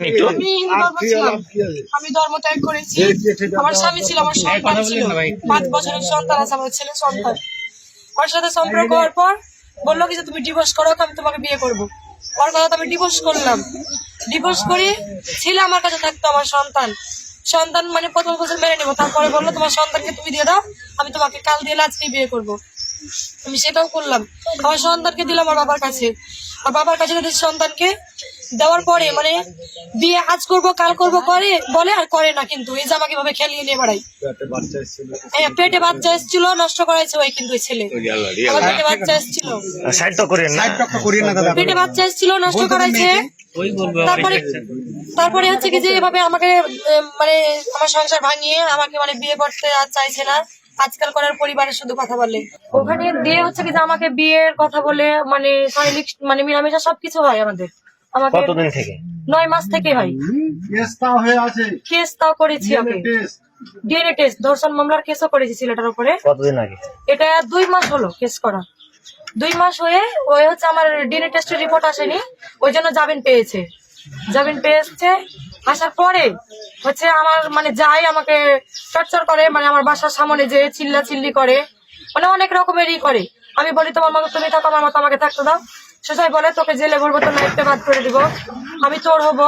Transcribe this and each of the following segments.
আমি ধর্ম ছিলাম। আমি ধর্ম ত্যাগ করেছি। আমার স্বামী ছিল আমার সন্তান ছিল। পাঁচ বছরের সন্তান আছে আমার ছেলে সন্তান। ওর সাথে সম্পর্ক হওয়ার পর বলল কি যে তুমি ডিভোর্স করো আমি তোমাকে বিয়ে করব। ওর কথা আমি ডিভোর্স করলাম। ডিভোর্স করি ছেলে আমার কাছে থাকতো আমার সন্তান। সন্তান মানে প্রথম বছর মেনে নেব। তারপরে বলল তোমার সন্তানকে তুমি দিয়ে দাও আমি তোমাকে কাল দিয়ে আজকে বিয়ে করব। আমি সেটাও করলাম। আমার সন্তানকে দিলাম আমার বাবার কাছে। আর বাবার কাছে তাদের সন্তানকে দেওয়ার পরে মানে বিয়ে আজ করব কাল করব করে বলে আর করে না কিন্তু। এই জামা কীভাবে খেলিয়ে নিয়ে বেড়াই হ্যাঁ পেটে বাচ্চা এসেছিল নষ্ট করাইছে ওই কিন্তু ছেলে। আমার পেটে বাচ্চা এসেছিল। পেটে বাচ্চা এসেছিল নষ্ট করাইছে। তারপরে তারপরে হচ্ছে কি যে এভাবে আমাকে মানে আমার সংসার ভাঙিয়ে আমাকে মানে বিয়ে করতে আর চাইছে না। আজকাল করার পরিবারের শুধু কথা বলে। ওখানে দিয়ে হচ্ছে কি যে আমাকে বিয়ের কথা বলে মানে শারীরিক মানে মিলামেশা সবকিছু হয় আমাদের। আমাকে কতদিন থেকে? নয় মাস থেকে হয়। কেসটা হয়ে আছে। কেস তাও করেছি আমি। ডিএনএ টেস্ট ধর্ষণ মামলার কেসও করেছি ছেলেটার উপরে। কতদিন আগে? এটা দুই মাস হলো কেস করা। দুই মাস হয়ে ওই হচ্ছে আমার ডিএনএ টেস্টের রিপোর্ট আসেনি। ওই জন্য জামিন পেয়েছে। জামিন পেয়েছে আসার পরে হচ্ছে আমার মানে যাই আমাকে টর্চার করে মানে আমার বাসার সামনে যে চিল্লা চিল্লি করে মানে অনেক রকমেরই করে। আমি বলি, তোমার মতো তুমি থাকো, আমার মতো আমাকে থাকতে দাও। সোসাই বলে, তোকে জেলে ভরবো, তোর লাইফটা বাদ করে দিব। আমি তোর হব,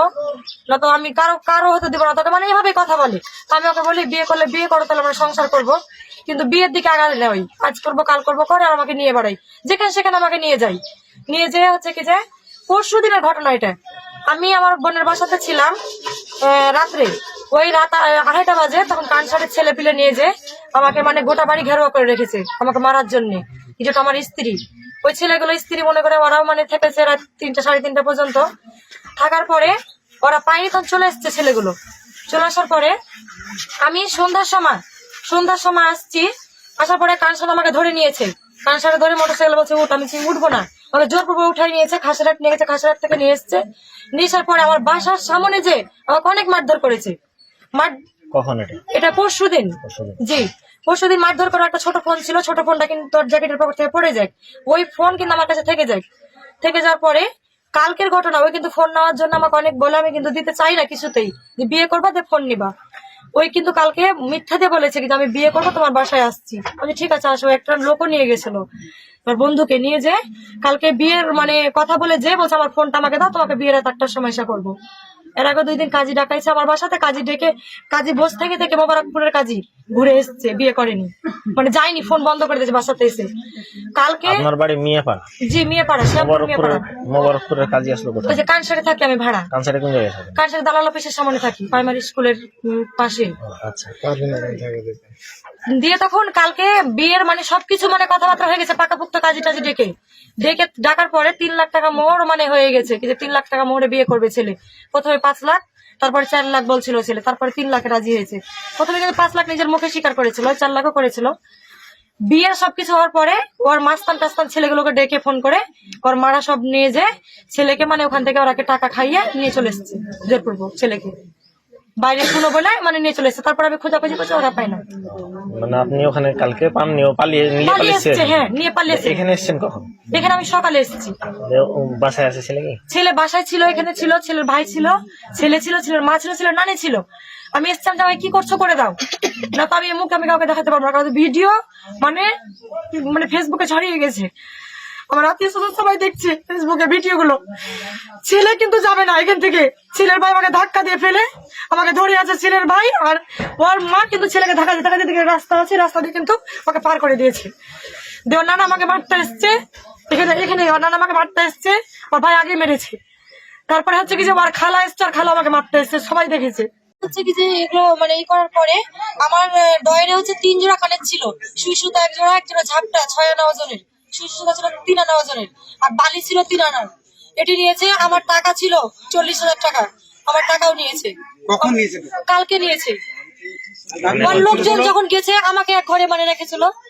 না তো আমি কারও কারও হতে দিব না। তোকে মানে এইভাবে কথা বলে। আমি ওকে বলি, বিয়ে করলে বিয়ে করো, তাহলে আমরা সংসার করব। কিন্তু বিয়ের দিকে আগালে না ওই আজ করব, কাল করব, করে আর আমাকে নিয়ে বেড়াই। যেখানে সেখানে আমাকে নিয়ে যাই। নিয়ে যেয়ে হচ্ছে কি যে পরশু দিনের ঘটনা এটা। আমি আমার বোনের বাসাতে ছিলাম রাত্রে। ওই রাত আড়াইটা বাজে, তখন কানসারের ছেলে পিলে নিয়ে যে আমাকে মানে গোটা বাড়ি ঘেরোয়া করে রেখেছে, আমাকে মারার জন্য। যেটা আমার স্ত্রী। ওই ছেলেগুলো স্ত্রী মনে করে ওরাও মানে থেকেছে রাত তিনটা, সাড়ে তিনটা পর্যন্ত। থাকার পরে ওরা পায়নি তখন চলে এসছে ছেলেগুলো। চলে আসার পরে আমি সন্ধ্যার সময় সন্ধ্যার সময় আসছি, আসার পরে কানসার আমাকে ধরে নিয়েছে। কানসারে ধরে মোটরসাইকেল বলছে উঠ আমি বলছি, উঠবো না? আমাকে জোর পূর্বে উঠাই নিয়েছে খাসিরাট নিয়ে গেছে খাসিরাট থেকে নিয়ে এসছে। নিয়ে আসার পরে আমার বাসার সামনে যে আমাকে অনেক মারধর করেছে। মার কখন এটা? এটা পরশু দিন। জি। পরশু দিন মারধর করা একটা ছোট ফোন ছিল ছোট ফোনটা কিন্তু তোর জ্যাকেটের পকেট থেকে পড়ে যায়। ওই ফোন কিন্তু আমার কাছে থেকে যায়। থেকে যাওয়ার পরে কালকের ঘটনা ওই কিন্তু ফোন নেওয়ার জন্য আমাকে অনেক বলে আমি কিন্তু দিতে চাই না কিছুতেই। যে বিয়ে করবা যে ফোন নিবা। ওই কিন্তু কালকে মিথ্যাতে বলেছে কিন্তু আমি বিয়ে করব, তোমার বাসায় আসছি। আমি ঠিক আছে, আসো। একটা লোকও নিয়ে গেছিল। বন্ধুকে নিয়ে যে কালকে বিয়ের মানে কথা বলে যে বলছে, আমার ফোনটা আমাকে দাও, তোমাকে বিয়ের রাত আটটার সময় করব। এর আগে দুই দিন কাজী ডাকাইছে আমার বাসাতে কাজী ডেকে কাজী বস থেকে থেকে মোবারকপুরের কাজী ঘুরে এসছে বিয়ে করেনি। মানে যায়নি ফোন বন্ধ করে দিয়েছে বাসাতে এসে। কালকে আপনার বাড়ি মিয়াপাড়া? জি মেয়ে পাড়া শ্যামপুর মেয়ে মোবারকপুরের পাড়া মোবারকপুরের কাজে আসলো কোথায়? ওই যে কানসারে থাকি আমি ভাড়া। কানসারে কোন জায়গায় থাকে? কানসারে দালাল অফিসের সামনে থাকি প্রাইমারি স্কুলের পাশে। আচ্ছা। দিয়ে তখন কালকে বিয়ের মানে সবকিছু মানে কথাবার্তা হয়ে গেছে, পাকাপুক্ত কাজী টাজি ডেকে। ডেকে ডাকার পরে তিন লাখ টাকা মোহর মানে হয়ে গেছে যে তিন লাখ টাকা মোহরে বিয়ে করবে ছেলে। প্রথমে পাঁচ লাখ, তারপরে চার লাখ বলছিল ছেলে, তারপরে তিন লাখে রাজি হয়েছে। প্রথমে কিন্তু পাঁচ লাখ নিজের মুখে স্বীকার করেছিল চার লাখও করেছিল। বিয়ের সবকিছু হওয়ার পরে ওর মাস্তান টাস্তান ছেলেগুলোকে ডেকে ফোন করে, ওর মারা সব নিয়ে যে ছেলেকে মানে ওখান থেকে ওরাকে টাকা খাইয়ে নিয়ে চলে এসছে জোরপূর্বক ছেলেকে। বাইরে শুনো বলে মানে নিয়ে চলে এসছে। তারপর আমি খোঁজাখুঁজি করছি ওরা পাই না। মানে আপনি ওখানে কালকে পাননি ও পালিয়ে নিয়ে পালিয়ে পালিয়েছে হ্যাঁ নিয়ে পালিয়ে এসছে। এখানে এসছেন কখন? এখানে আমি সকালে এসেছি। বাসায় আছে ছেলে কি? ছেলে বাসায় ছিল এখানে ছিল ছেলের ভাই ছিল ছেলে ছিল ছেলের মা ছিল ছেলের নানি ছিল। আমি এসছিলাম যে আমায় কি করছ করে দাও। না তো আমি মুখ আমি কাউকে দেখাতে পারব না কারণ ভিডিও মানে মানে ফেসবুকে ছড়িয়ে গেছে। আমার আত্মীয় স্বজন সবাই দেখছে ফেসবুকে ভিডিও গুলো। ছেলে কিন্তু যাবে না এখান থেকে। ছেলের ভাই আমাকে ধাক্কা দিয়ে ফেলে। আমাকে ধরে আছে ছেলের ভাই আর ওর মা কিন্তু ছেলেকে ধাক্কা দিয়ে ধাক্কা দিয়ে রাস্তা আছে। রাস্তা দিয়ে কিন্তু ওকে পার করে দিয়েছে। দিয়ে ওর নানা আমাকে মারতে এসছে। এখানে এখানে ওর নানা আমাকে মারতে এসছে। ওর ভাই আগে মেরেছে। তারপরে হচ্ছে কি যে আমার খালা এসছে আর খালা আমাকে মারতে এসছে। সবাই দেখেছে। হচ্ছে কি যে এগুলো মানে এই করার পরে আমার ডয়েরে হচ্ছে তিন জোড়া কানের ছিল। সুই সুতা এক জোড়া এক জোড়া ঝাপটা, ছয় আনা ওজনের। সুই ছিল তিন আনা ওজনের আর বালি ছিল তিন আনা এটি নিয়েছে আমার টাকা ছিল চল্লিশ হাজার টাকা। আমার টাকাও নিয়েছে। কখন নিয়েছে? কালকে নিয়েছে। আমার লোকজন যখন গেছে আমাকে এক ঘরে মানে রেখেছিল।